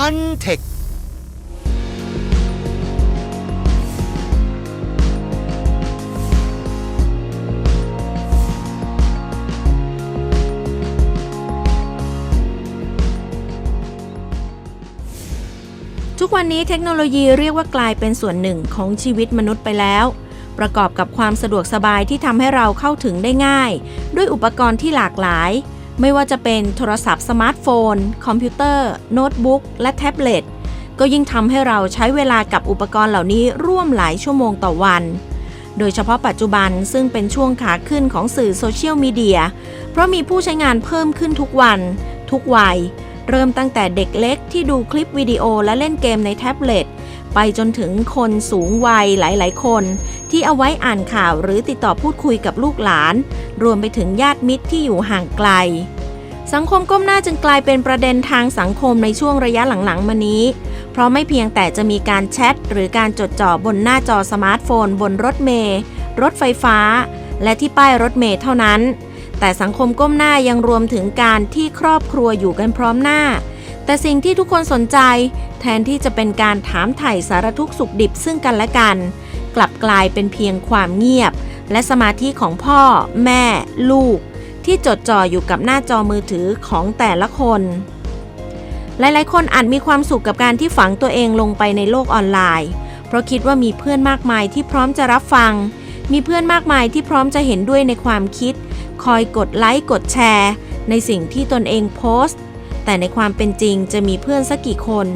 ทันเทคทุกวันนี้เทคโนโลยีเรียกว่ากลายเป็นส่วนหนึ่งของชีวิตมนุษย์ไปแล้ว ประกอบกับความสะดวกสบายที่ทำให้เราเข้าถึงได้ง่าย ด้วยอุปกรณ์ที่หลากหลาย ไม่ว่าจะเป็นโทรศัพท์สมาร์ทโฟน คอมพิวเตอร์ โน้ตบุ๊ก และแท็บเล็ต ก็ยิ่งทำให้เราใช้เวลากับอุปกรณ์เหล่านี้ร่วมหลายชั่วโมงต่อวัน โดยเฉพาะปัจจุบันซึ่งเป็นช่วงขาขึ้นของสื่อโซเชียลมีเดีย เพราะมีผู้ใช้งานเพิ่มขึ้นทุกวัน ทุกวัย เริ่มตั้งแต่เด็กเล็กที่ดูคลิปวิดีโอและเล่นเกมในแท็บเล็ต ไปจนถึงคนสูงวัยหลาย ๆ คน ที่เอาไว้อ่านข่าวหรือติดต่อพูดคุยกับลูกหลาน รวมไปถึงญาติมิตรที่อยู่ห่างไกล สังคมก้มหน้าจึงกลายเป็นประเด็นทางสังคมในช่วงระยะหลัง ๆ มานี้ เพราะไม่เพียงแต่จะมีการแชทหรือการจดจ่อบนหน้าจอสมาร์ทโฟน บนรถเมล์รถไฟฟ้า และที่ป้ายรถเมล์เท่านั้น แต่สังคมก้มหน้ายังรวมถึงการที่ครอบครัวอยู่กันพร้อมหน้าแต่สิ่งที่ทุกคนสนใจ ทนที่จะเป็นการถามไถ่สารทุกข์สุขดิบซึ่งกันและกัน กลับกลายเป็นเพียงความเงียบ และสมาธิของพ่อ แม่ ลูก ที่จดจ่ออยู่กับหน้าจอมือถือของแต่ละคน หลายๆ คนอาจมีความสุขกับการที่ฝังตัวเองลงไปในโลกออนไลน์ เพราะคิดว่ามีเพื่อนมากมายที่พร้อมจะรับฟัง มีเพื่อนมากมายที่พร้อมจะเห็นด้วยในความคิด คอยกดไลค์กดแชร์ ในสิ่งที่ตนเองโพสต์แต่ในความเป็นจริงจะมีเพื่อนสักกี่คน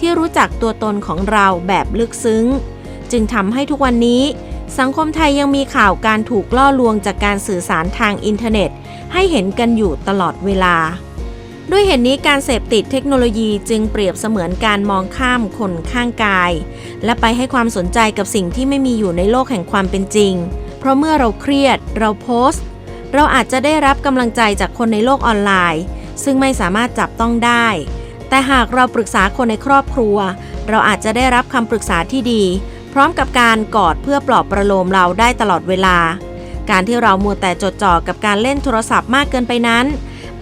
ที่รู้จักตัวตนของเราแบบลึกซึ้ง จึงทำให้ทุกวันนี้ สังคมไทยยังมีข่าวการถูกล่อลวงจากการสื่อสารทางอินเทอร์เน็ต ให้เห็นกันอยู่ตลอดเวลา ด้วยเหตุนนี้การเสพติดเทคโนโลยีจึงเปรียบเสมือนการมองข้ามคนข้างกาย และไปให้ความสนใจกับสิ่งที่ไม่มีอยู่ในโลกแห่งความเป็นจริง เพราะเมื่อเราเครียด เราโพสต์ เราอาจจะได้รับกำลังใจจากคนในโลกออนไลน์ ซึ่งไม่สามารถจับต้องได้ แต่หากเราปรึกษาคนในครอบครัว เราอาจจะได้รับคำปรึกษาที่ดี พร้อมกับการกอดเพื่อปลอบประโลมเราได้ตลอดเวลา การที่เรามัวแต่จดจ่อกับการเล่นโทรศัพท์มากเกินไปนั้น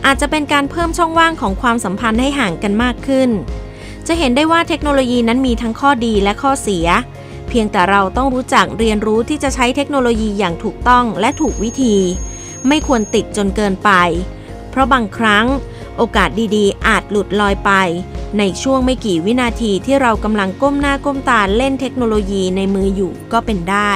อาจจะเป็นการเพิ่มช่องว่างของความสัมพันธ์ให้ห่างกันมากขึ้น จะเห็นได้ว่าเทคโนโลยีนั้นมีทั้งข้อดีและข้อเสีย เพียงแต่เราต้องรู้จักเรียนรู้ที่จะใช้เทคโนโลยีอย่างถูกต้องและถูกวิธี ไม่ควรติดจนเกินไป เพราะบางครั้ง โอกาสดีๆ อาจหลุดลอยไป ในช่วงไม่กี่วินาทีที่เรากำลังก้มหน้าก้มตาเล่นเทคโนโลยีในมืออยู่ก็เป็นได้